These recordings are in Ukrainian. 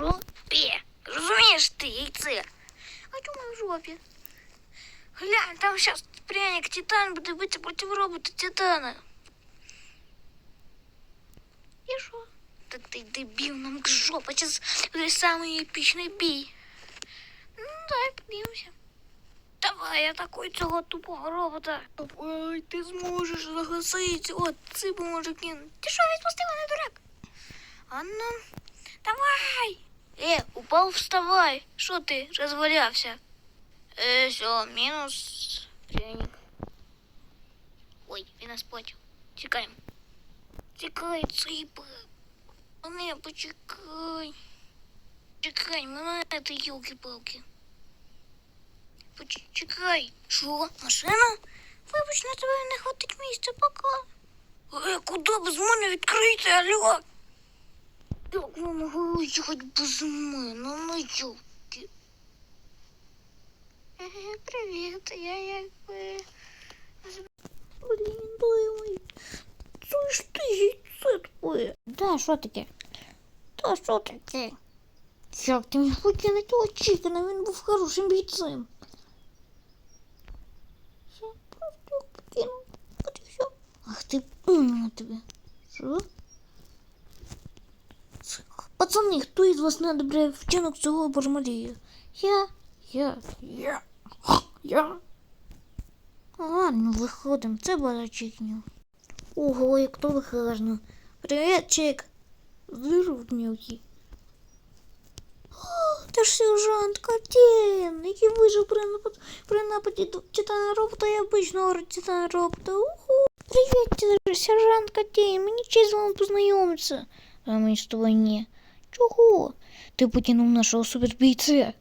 жопі. Розумієш ти, яйце? А чому в жопі? Глянь, там зараз пряник Титан буде битися проти робота Титана. І що? Та ти дебіл, нам жопа, зараз буде самий епічний бій. Ну, давай подивимося. Давай, атакуй цього тупого робота. Ой, ти зможеш загасити. От, це поможе кинути. Ти що, відпусти мене, дурак? А ну, давай. Е, упал, вставай. Що ти розвалявся? Е, все, мінус пряник. Ой, він нас бачив. Тікаємо. Тікай, ципа. Не, почекай. Чекай, мене ти елки-палки. Почекай. Що? Машина? Вибач, на тебе не хватить місця, пока. Е, куди без мене відкрити, алло? Як ви могли їхати без мене, ну юбки? Е, Привіт, я якби... Блін, думай. Це ж ти яйце твоє. Да, що таке? Та що таке? Як ти міг покинути очікано, він був хорошим бійцем. Я просто його покинув. От і все. Ах ти умна тебе. Що? Пацани, хто із вас не одобряє вчинок цього Бармалія? Я, я, я, я. Ладно, виходимо, це барачикню. Ого, як то гарно. Привіт, Чик. Здоров, мілкий. Ж сержант Катен, який вижив при, напад... при нападі титана робота і обичного титана робота. Уху. Привіт, сержант Катен, мені честь з вами познайомитися. А мені з тобою ні. Чого? Ти потягнув нашого супербійця.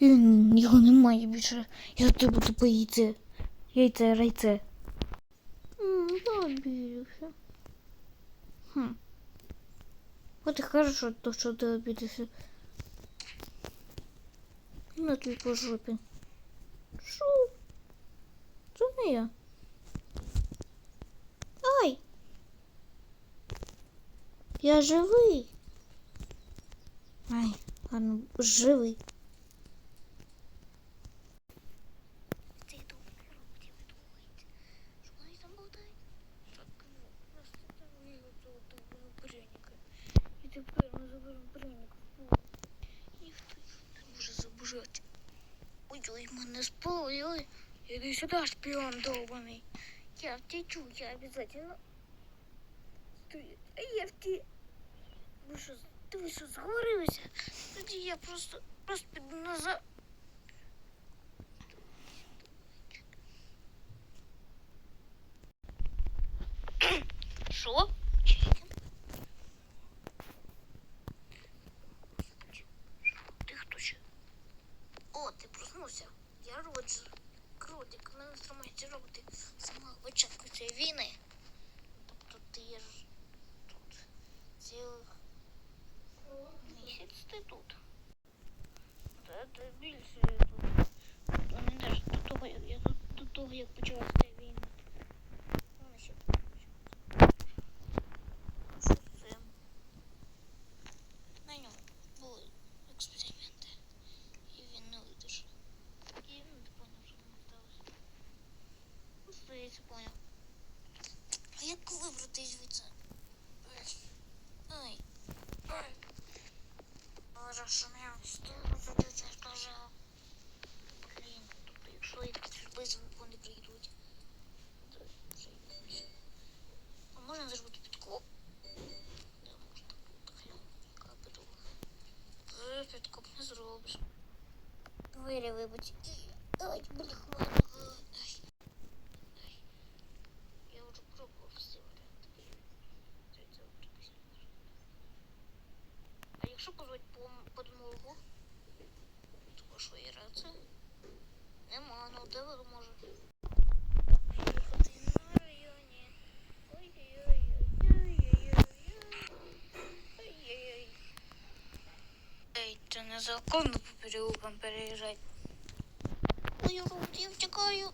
Його немає більше. Я тобі буду боїться. Яйце, райце. Обідався. Хм. От і хорошо, то, що ти обідався. На тобі по жопі. Що? Це не я. Ай! Я живий. Ай, ладно, живий. Ти добрий роботі видумається. Що вони там болтають? Так, ну, просто там вигод цього довбаного пряника. І тепер ми заберемо пряник в пол. Ніхто не може забужати. Ой-ой, мене спалили. Іди сюди, шпіон довбаний. Я втечу, я обязательно. Стой, а я вте... Ви що, ти ви що, зговорилися? Тоді я просто, просто піду назад. Що? Ти хто ще? О, ти проснувся. Я Роджер. Крутик, мене тримають роботи з самого початку цієї війни. тут до того, як почалася ця війна. Вона ще що це? На ньому були експерименти. І він не видержав. І він не поняв, що там сталося. Ну, здається, поняв. А як вибрати звідси? Ай. Ай. Ай. Розшумівся, що я Двері вибач. Ой, блін. Я вже пробував всі варіанти. А подмогу, є рація? Нема, ну де ви може? Незаконно по переулкам переезжать. Ой, я втікаю.